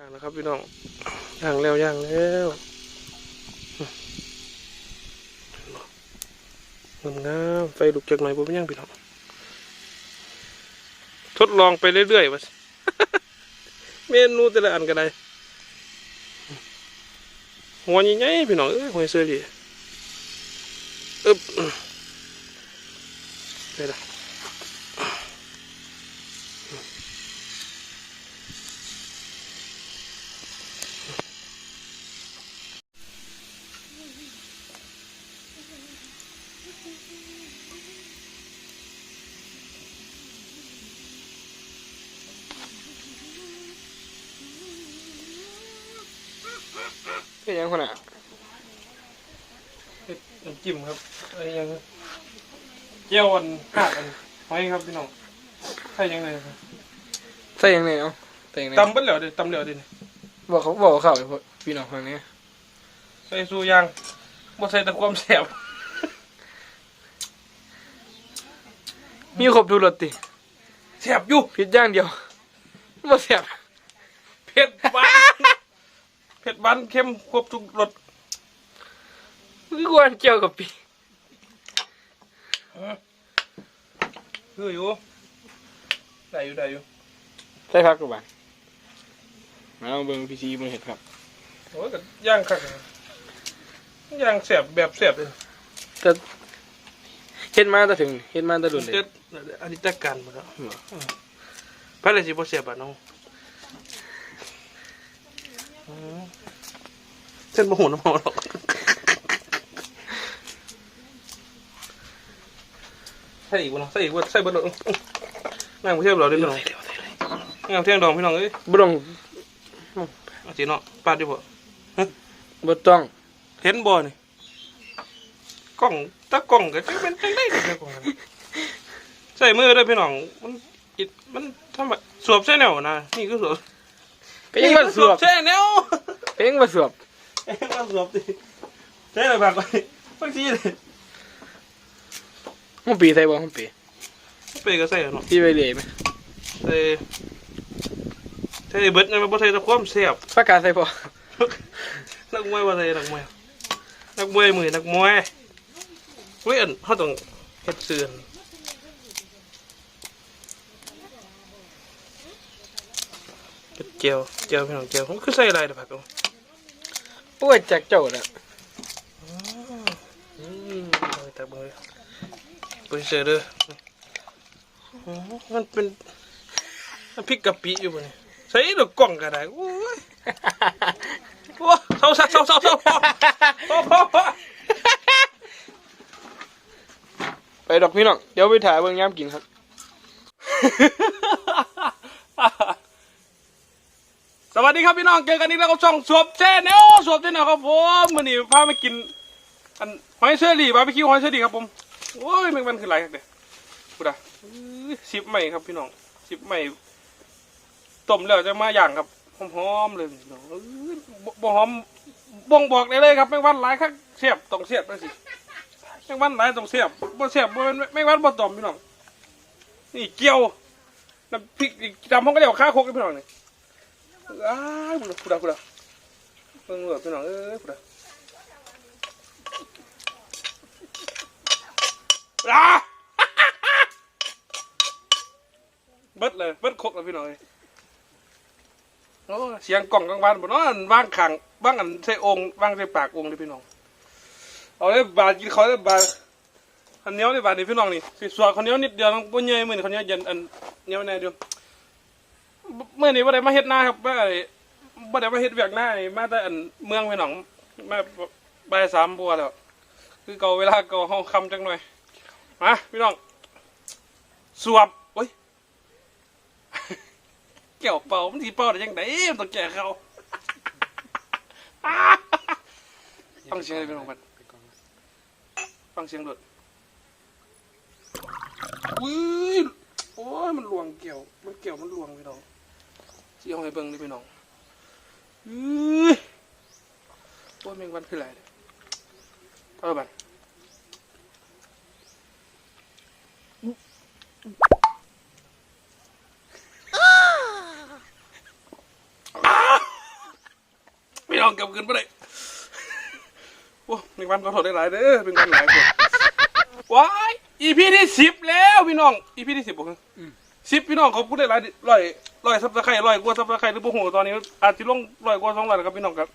ย่างแล้วครับพี่น้องย่างแล้วย่างแล้วงามงามๆไฟลุกจากหน่อยบ่เป็นหยังพี่น้องทดลองไปเรื่อยๆวะเมนูแต่ละอันก็ได้หัวใหญ่ๆพี่น้องเอ้ยหัวเสือดีอึบได้ละ เป็นยังคนอะเฮ็ดน้ำจิ้มครับอะไรยังเจียวอันหาดอันหอยครับพี่น้องใช่ยังไงครับใส่ยังไงเนาะใส่ยังไงตำเบิ้ลเหลียวเดิตำเหลียวเดิบอกเขาบอกเขาเลยพี่น้องฟังนี้ใส่สู้ยางบ่ใส่แตะความแสบมีครบทุกรสติแสบอยู่ผิดอย่างเดียวบ่แซ่บเผ็ดหวานเผ็ดหวานเค็มครบทุกรสคือควรเกี่ยวกับปีคืออยู่ได้อยู่ได้อยู่ใส่ผักกับบ้านมาลองเบิ่งพีซีมันเห็ดครับโอ้ยก็ย่างคักนะย่างแสบแบบแสบเลยแต่เฮ็ดมาแต่ถึงเฮ็ดมาแต่ดุนเลยเจ็ดอันนี้จัดการหมดแล้วพระเลยสิบ่แสบอะน้องอืม เส้นบ่หูน้ำเมาหรอกใส่อีกบ่เนาะใส่อีกบ่ใส่บ่เนาะนั่งบ่เทียบเราเด้อพี่น้องนั่งเที่ยงดองพี่น้องเอ้ยบ่ต้องเอาสิเนาะปาดดิบ่บ่ต้องเห็นบ่นี่กล้องตากล้องก็จะเป็นจังได๋ก็กล้องกันใส่มือเด้อพี่น้องมันอิดมันทำแบบสวบใส่แนวนะนี่คือสวบ ก็ยังบ่สวบใส่แนวก็ยังบ่สวบเอ้ยมาสวบสิใส่เลยบางไว้บางทีเลยมันปีใส่บ่มันปีไปก็ใส่อะเนาะที่ไปเลยไหมใส่ใส่เบิดนะมันบ่ใส่แตะความแซ่บปากกาใส่บ่นักมวยว่าไงนักมวยนักมวยมือนักมวยเว้ยอันเขาต้องเฮ็ดเสื่อนเฮ็ดเจียวเจียวพี่น้องเจียวผมคือใส่อะไรเด้อผักเอาโอ้ยจากเจ้าน่ะอืมเอาไปตักเบิ่งเลยเปิดเสือเด้ออ๋อมันเป็นน้ำพริกกะปิอยู่บ่เนี่ยใส่ดอกกล่องก็ได้โอ้ยโอ้เศร้าซะเศร้าเศร้าเศร้าพอพอพอพอไปดอกพี่น้องเดี๋ยวไปถ่ายเบิ่งยามกินครับ สวัส ดีครับพี่น้องเจอกันอีกแล้วกับช่องสวบแช่แนวสวบแช่แนวครับผมมื่อนี้พามากินอันหอยเชอรี่บาร์บีคิวหอยเชอรี่ครับผมโอ้ยมันมันคืออะไรครับเนี่ยพูดอะสิบใหม่ครับพี่น้องสิบใหม่ต้มแล้วจะมาอย่างครับหอมๆเลยพี่น้องบ่หอมบ่งบอกได้เลยครับแมงวันหลายครับเสียบต้องเสียบไปสิแมงวันหลายต้องเสียบบ่เสียบบ่เป็นแมงวันบ่ต้มพี่น้องนี่เกี๊ยวน้ำพริกดำห้องก็เรียวข้าโคกพี่น้องนี่ อ้ายพูดพูดพูดเบิ่งแบบพี่น้องเอ้ยพูดอะเบิดเลยเบิดคกเลยพี่น้องเอ้ยโอ้เสียงกล่องกลางวันบนนั้นว่างขังว่างอันใส่องค์ว่างใส่ปากองค์เลยพี่น้องเอาเลยบาดกินเขาเลยบาดขันเนี้ยวเลยบาดนี่พี่น้องนี่สิสวดขันเนี้ยนิดเดียวต้องปุ่นเยยมือนี่ขันเนี้ยเย็นอันเนี้ยวแน่เดียว เมื่อนี้บ่ได้มาเฮ็ดหน้าครับบ่ได้บ่ได้มาเฮ็ดเวียกหน้านี่มาแต่อันเมืองไปหนองมาบ่ายสามบัวแล้ว คือเก่าเวลาเก่าเฮาคำจังหน่อยมาพี่น้องสวบโอ้ยเกี่ยวเป่ามันสิเป่าได้จังไดมันต้องแก้เขาฟังเสียงเลยพี่น้องบัดฟังเสียงโดดอุ้ยโอ้ยมันหลวงเกี่ยว มันเกี่ยวมันหลวงพี่น้อง สิเอาให้เบิ่งดิพี่น้องอื้อโอ้ยแมงวันคืออะไรเนี่ยเอาบันน้องเกับขึ้นไปเลยโอ้มีวันขอโทษได้หลายเด้อเป็นกันหลายคนว้ายอีพีที่สิบแล้วพี่น้องอีพีที่สิบบอกสิบพี่น้องเขาพูดได้หลายร้อย ร้อยซับสไครต์ร้อยกว่าซับสไครต์หรือพวกหูตอนนี้ อาจจะลงร้อยกว่าสองร้อยแล้วครับพี่น้องครับ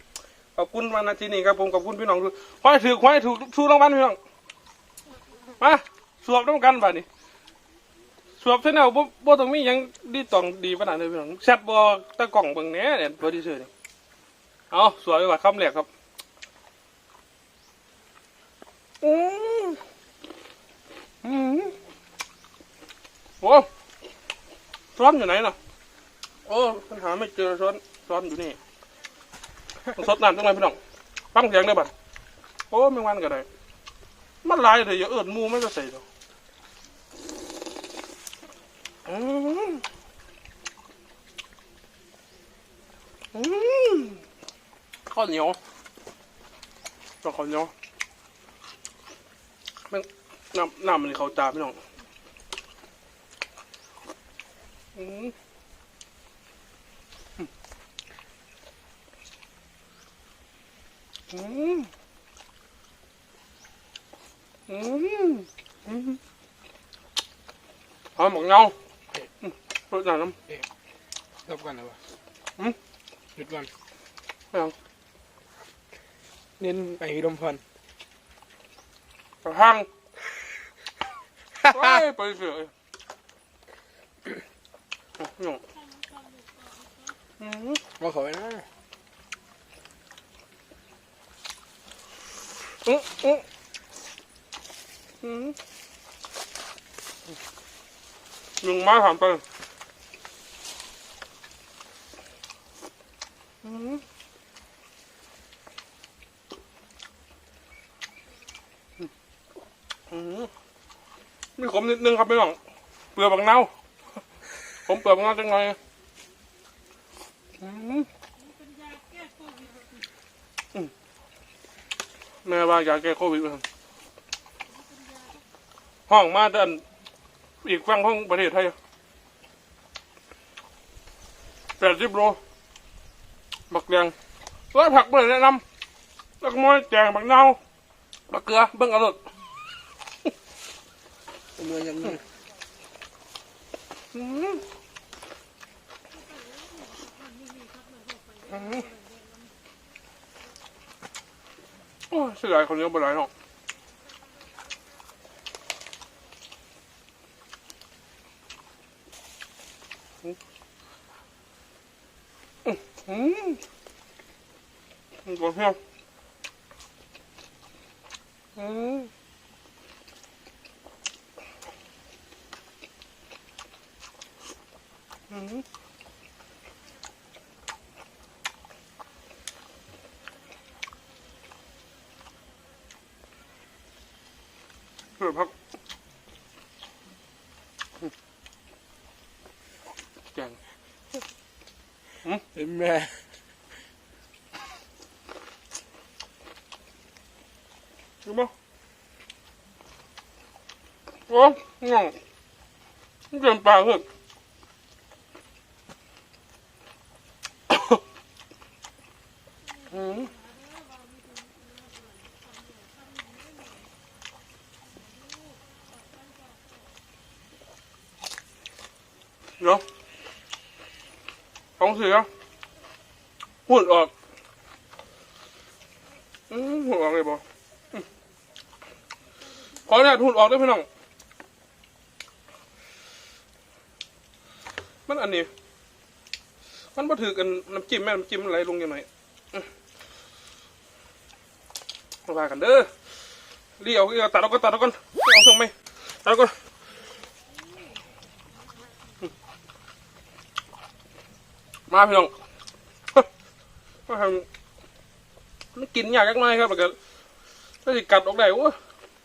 ขอบคุณวันาทีนี้ครับผมขอบคุณพี่น้องด้วยขอให้ถือขอให้ถูกชูรางวัลพี่น้องมาสวบต้องกันบ่านี้สวบเส้นเอาบ่บ่ต้องมีหยังดีต้องดีปานนั้นเลยพี่น้องแซ่บบ่ตะกล่องเบิ่งแหน่เนี่ยบ่ดีซื่อนี่เอาสวยกว่าคำแรกครับอืมอืมโอ้ช้อนอยู่ไหนน่ะ โอ้ปัญหาไม่เจอช้อนช้อนอยู่นี่ต้องสดน้ำจังเลยพี่น้องฟังเสียงได้บัดโอ้แมงวันก็ได้มันลายเลยอย่าเอิ้นหมูไม่จะใส่ดอกอืมอืมข้าวเหนียวต้องข้าวเหนียวม่งน้ำน้ำมันเขาตาพี่น้องอืม อืมอืมอืมหอมหมกเงาอืมรสหนาน้ำรบกันนะวะ หืม หยุดก่ อนไม่เอาเน้นไปลมพรกระหังไปไปเสืออื้อหนึ่งไม้ผ่านไปอืมอืมมีขมนิดนึงครับพี่น้องเปลือกบางเน่าผมเปลือกบางเน่าจังไงอืม แม่ว่าอยากแก้โควิดเลยห้องมาเดินอีกฝั่งของประเทศไทยแปดสิบโลบักแดงร้อยผักเบอร์แนะนำแล้วก็มอยแจงบักเน่าบักเกลือเบิ้งอร่อยเมือยังนี่อืมอืม โอ้เสียดายคนเยอะไปหลายเนาะอืมอืมอืมกดเพียอืมอืมเพื่อพักอืมแกง เป็นแม่รู้มั้ยโอ้งงนี่เหุ่นออกอืมหุ่นออกเลยบอขอเนี่ยหุ่นออกได้พี่น้อง มันอันนี้ มันบ่ถือกันน้ำจิ้มแม่น้ำจิ้มมันไหลลงยังไงมาว่ากันเด้อเรียวเอาตัดเอาก็ตัดเอาก่อนเอาส่งไหมตัดเอาก่อนมาพี่น้อง มาทำมันกินยากจักหน่อยครับแล้วก็ถ้าสิกัดออกได้โอ้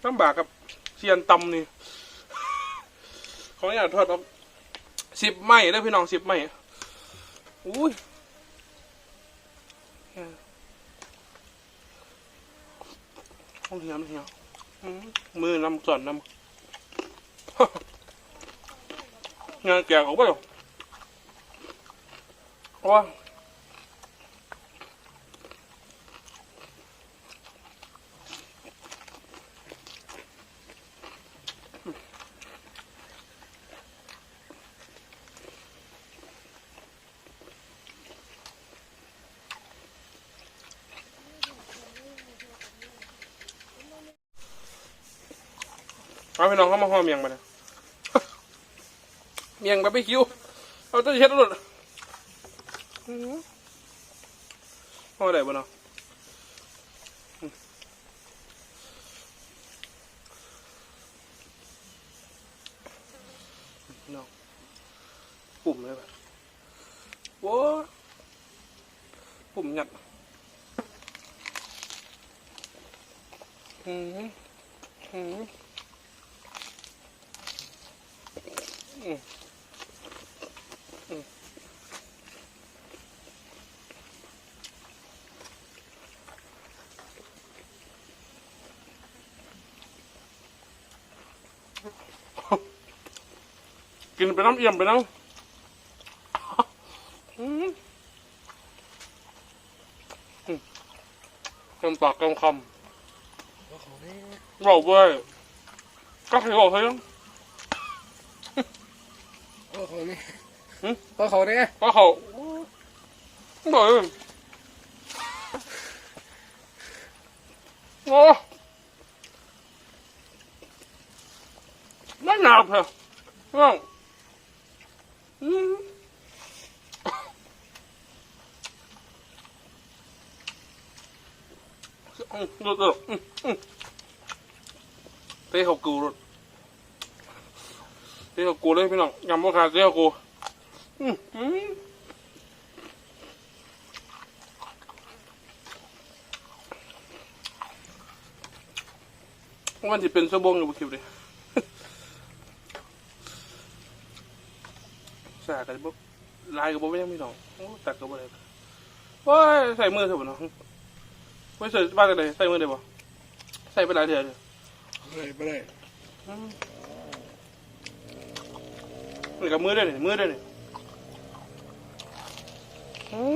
ลำบากครับเสียนตำนี่ขออนุญาตทอดครับสิบไม้เด้พี่น้องสิบไม้อุ้ยห้องเหี่ยมเหี่ยอื้อมือนำส่วนนำงานแกะออกไปหรอโอ้ เอาพี่น้องเข้ามาห่อเมียงมาเนี่ยเมียงบาร์บีคิวเอาตัวเช็ดรถอื้อหือห่อได้บ่เนาะอืมพี่น้องปุ่มเลยแบบโว้ปุ่มหยัดอืมอืม อืมอืม กินไปน้ำเอี่ยมไปน้ำอืมอืมเต็มปากเต็มคำบอกเว้ยก็ให้บอกเฮ้ยก็เขาเนี่ยหึก็เขาเนี่ยก็เขาบอกเลยโอ้ไม่หนาวเหรอน้ องอืมอืมดูดูอืมอืมเตะเขากูรถเตะเขากูเลยพี่น้องยำว่าขาดเตะเขากูอืมอืมมันจะเป็นสบงอยู่บนคิวดิากันปุ๊บลายกับปุ๊บยังไม่น้องโอ้ตัดกับอะไรโอ้ยใส่มือเถอะบ่น้องไม่ใส่บ้านกันเลยใส่มือเดี๋ยวบ่ใส่ไปหลายเถื่อเดี๋ยวไปเลยไปเลยอืมนี่กับมือด้วยนี่มือด้วยนี่อืม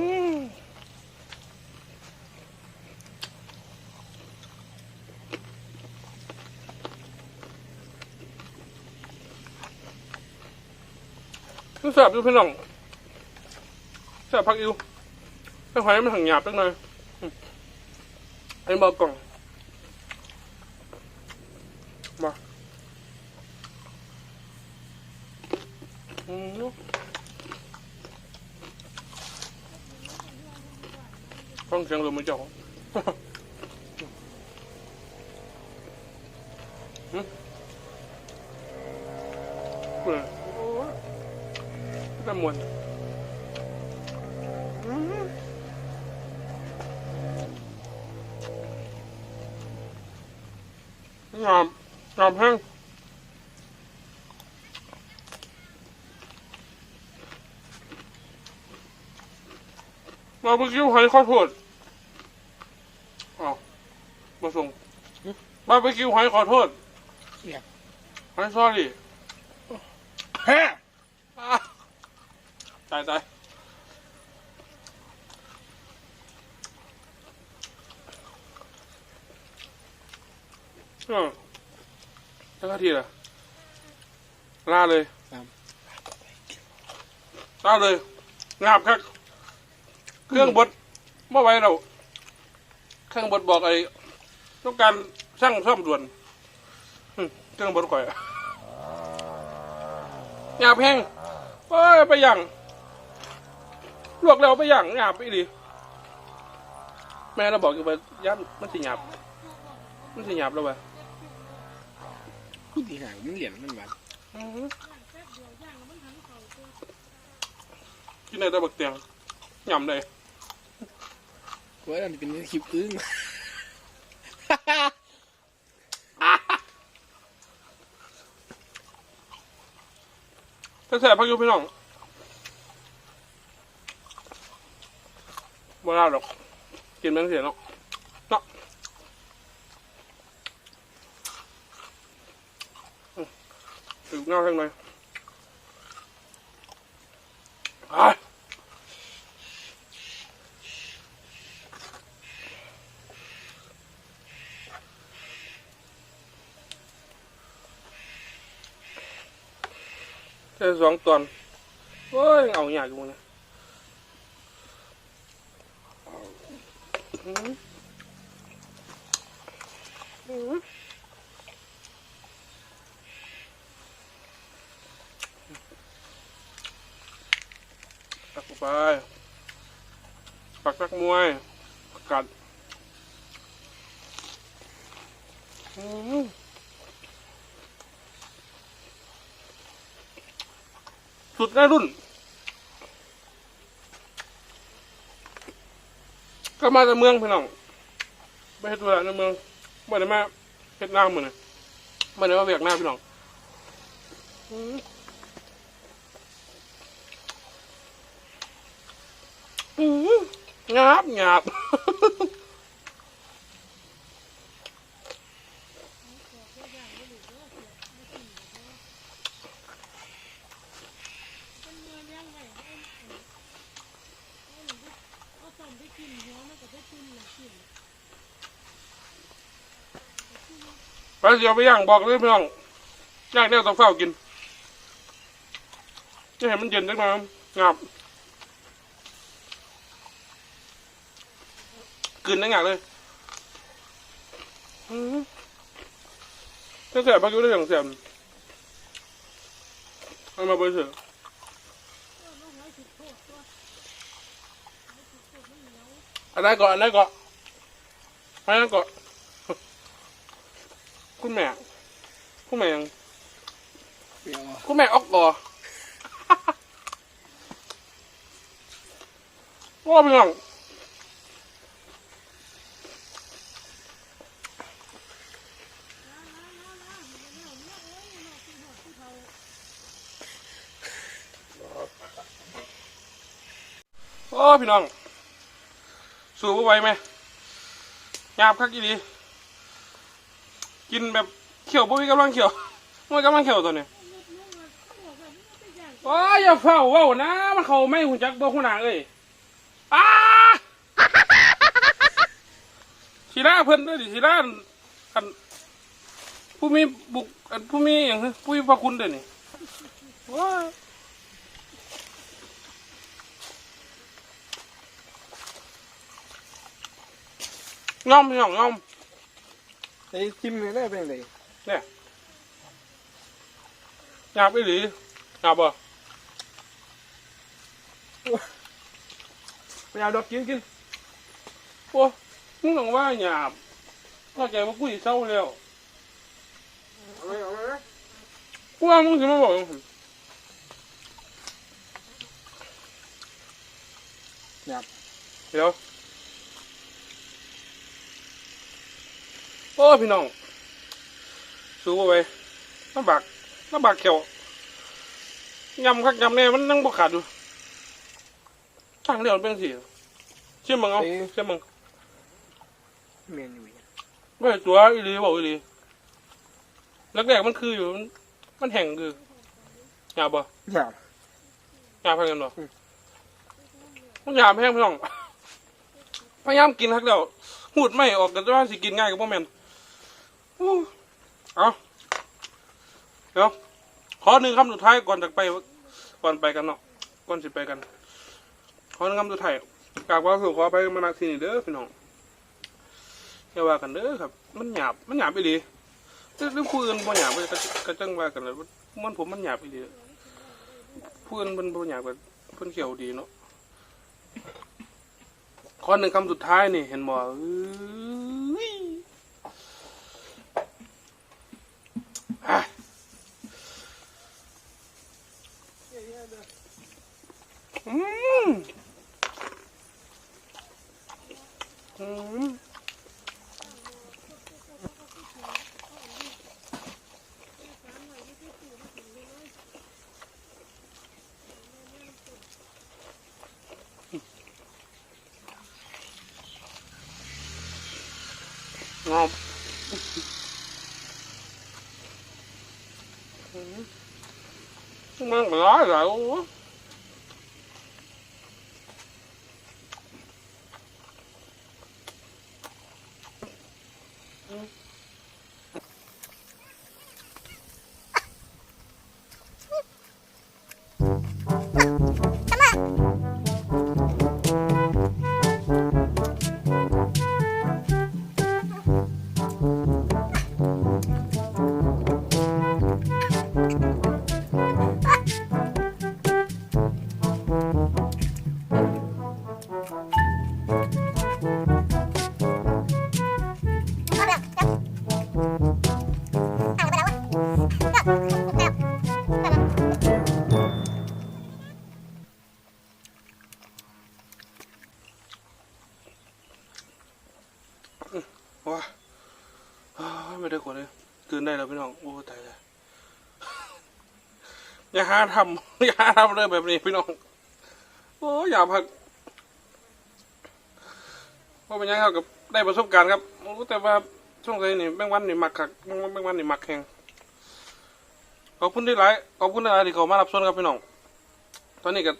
แสบอยู่พี่น้องแสบพักอิวให้หอยมันถังหยาบจังหน่อยอันนี้บอกกล่องมาอืมฟังเสียงลมมันเจ้า งามงามแห้งบาร์บีคิวหอยข้าวโพดอ้าวมาส่งบาร์บีคิวหอยขอโทษเนี่ยหอยซอรี่ฮะอะตายตาย อืมแล้วก็ทีละลาเลยลาเลยงาบครับ เครื่องบดเมื่อไหวเรา เครื่องบดบอกไอ้ต้องการช่างซ่อมด่วนอืมเครื่องบดก่อยหยาบแห้งเอ้ยไปย่างลวกแล้วไปย่างหยาบไปดิแม่เราบอกอยู่ว่ายันมันสิหยาบ มันสิหยาบแล้ววะ พูดดีห่างมันเหรียญมันแบบอื้อหือกินได้แต่บักเตียงหยำได้ว่าอันนี้เป็นคลิปอึ้งถ้าแสบพักอยุพี่น้องบ่ได้หรอก กินแม่งเสียเนาะเนาะอืม ถึงเงาข้างในอะแค่สองตอนโอ้ย เอาอย่างอยู่มึงนะอืมอืม ตักเข้าไป ปักตักมวยกัดสุดในรุ่น ก็มาจากเมืองพี่น้องไปเฮ็ดธุระในเมืองบ่ได้มาเฮ็ดน้ำมื้อนี้บ่ได้มาเวียกหน้าพี่น้องอืม งาบงาบไปเดียวไปย่างบอกเลยพี่น้องย่างแนวต้องเฝ้ากินจะเห็นมันเย็นจังเลยงาบ กินได้งากเลยอืมถ้าแสบพายุได้อย่างแสบเอามาไปเถอะอันไหนก่อนอันไหนก่อนอันไหนก่อนคุณแม่คุณแม่ยังเปรี้ยวคุณแม่ออกก่อว่าเป็นยัง พี่น้อง สูบเอาไวไหมหยาบคักกี่ดีกินแบบเขียวบ่มีกำลังเขียวบ่มีกำลังเขียวตัวนี้โอ้ยอย่าเฝ้าเว้านะ มันเขาไม่หุ่นจักบ่หุ่นหนาเอ้ยอ้าศิลาเพิ่นด้อดิศิลาอันผู้มีบุกอันผู้มีหยังผู้มีพระคุณเด้อนี่โอ้ งอมพี่น้องงอมไอ้จิ้มเลยได้เป็นไงหยาบอีหลีหยาบบ่ไม่เอาดอกกินกินโอ้มึงต้องว่าหยาบเข้าใจว่ากูสิเศร้าแล้วเอาเลยเอาเลยกูว่ามึงสิมาบอกจังซั่นหยาบเดี๋ยว อ้พี่น้องสู้บ่ไปลำบากลำบากเขียวยำคักยำแน่มันนั่งบ่ขาดอยู่ช่างเดียวมันเป็นสิเชื่อมึงเอาเชื่อมึงเมนอยู่ไม่ตัวอีหลีบอกอีหลีแรกๆมันคืออยู่มันมันแห้งคือหยาบบ่หยาบหยาบแพงกันบ่อืมมันหยาบแห้งพี่น้องพยายามกินทักเดียวหูดไม่ออกกันว่าสิกินง่ายกับพ่อแม่นอู้ เอาเดี๋ยวขอหนึ่งคำสุดท้ายก่อนจากไป ก่อนไปกันเนาะ ก่อนสิไปกัน ขอหนึ่งคำสุดท้ายกราบขอสู่ขอไปมานักที่นี่เด้อพี่น้องอย่าว่ากันเด้อครับ มันหยาบ มันหยาบไปดีเรื่องผู้อื่นบ่หยาบไปก็ก็จังว่ากันเลยมันผมมันหยาบไปดีผู้อื่นมันบ่หยาบกันเพิ่นเขียวดีเนาะข้อหนึ่งคำสุดท้ายนี่ เห็นบ่เอ้ มันร้ ว้าไม่ได้กดเลยตื่นได้แล้วพี่น้อง โอ้ตายแล้วอย่าหาทำอย่าหาทำเลยแบบนี้พี่น้อง โอ้อย่าพักว่าเป็นยังครับกับได้ประสบการณ์ครับโอ้แต่ว่าช่วงนี้นี่แมงวันนี่มักคักแมงวันแมงวันนี่มักแข็งขอบคุณที่ไลฟ์ขอบคุณที่ไลฟ์ที่เขามารับชมครับพี่น้อง ตอนนี้ก็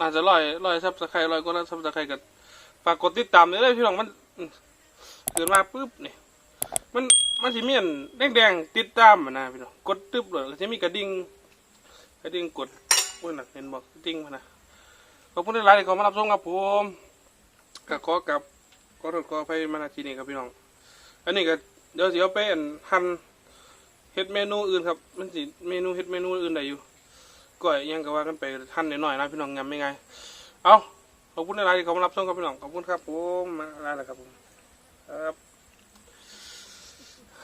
น่าจะร้อยร้อยซับสไครต์ร้อยก็ซับสไครต์กันฝากกดติดตามเลยเด้อพี่น้องมัน เกิดมาปุ๊บนี่มันมันสิมีอันแดงๆติดตามอะนะพี่น้องกดตึ๊บเลยแล้วจะมีกระดิ่งกระดิ่งกดโอ้ยน่ะเห็นบอกกระดิ่งมานะขอบคุณที่ไลฟ์ที่เขามารับชมครับผมก็ขอกับขอโทษขอไปมาณที่นี่ครับพี่น้อง อันนี้ก็เดี๋ยวสิเอาไปอันหั่นเฮ็ดเมนูอื่นครับ มันสิเมนูเฮ็ดเมนูอื่นได้อยู่ก้อยยังก็ว่ากันไปท่นหน่อยๆนะพี่น้องยำไม่ไง เอาขอบคุณอะไรที่เขามารับชมครับพี่น้องขอบคุณครับผมมาอะไรล่ะครับผม ครับ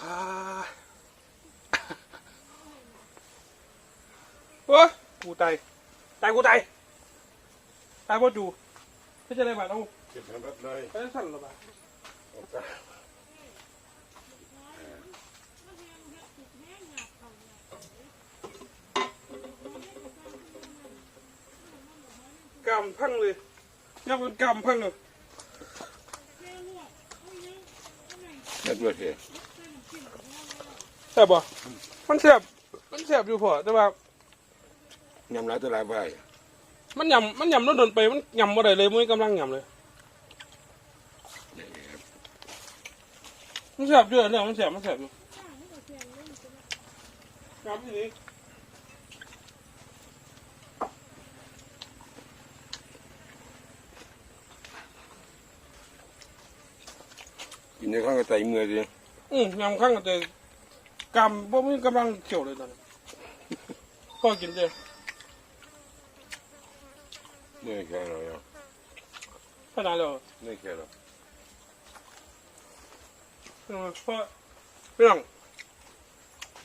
อ่าโอ้ยกูตายตายกูตายตายพ่อจูไม่ใช่อะไรบ้างเอาเก็บทั้งรถเลยไปสั่นหรือเปล่าโอเคกำพังเลยยับเป็นกำพังเลย เก็บด้วยเถอะแซ่บบ่มันแซ่บมันแซ่บอยู่พอแต่ว่ายำร้ายตัวลายไปมันยำมันยำโดนๆไปมันยำบ่ได้เลยมันกำลังยำเลยมันแซ่บอยู่เนี่ยมันแซ่บมันแซ่บอยู่ยำที่นี้ ในข้างกระต่ายมือดิอืมยำข้างกันแต่กำบ่มีกำลังเขียวเลยตอนนี้พอกินเด้อไม่แค่หรอกขนาดแล้วไม่แค่หรอกเออพ่อพี่น้อง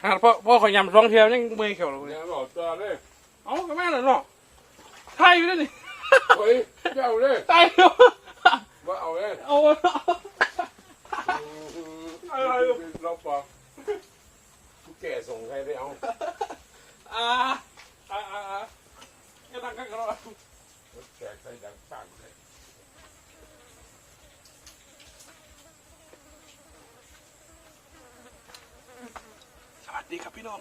หาพ่อพ่อขอยยำสองเทียมยังไม่เขียวเลยเนี่ยบอกตัวเลยเอาก็แม่น่ะเนาะไทยอยู่ด้วยนี่เฮ้ยเจ้าเลยตายแล้วว่าเอาเลยเอา อะไรเราปอกผู้แก่ส่งใครได้เอาอ่าอ่าอ่าอ่าก็ตั้งกันกันแล้วแก่ใส่ดังปังเลยสวัสดีครับพี่น้อง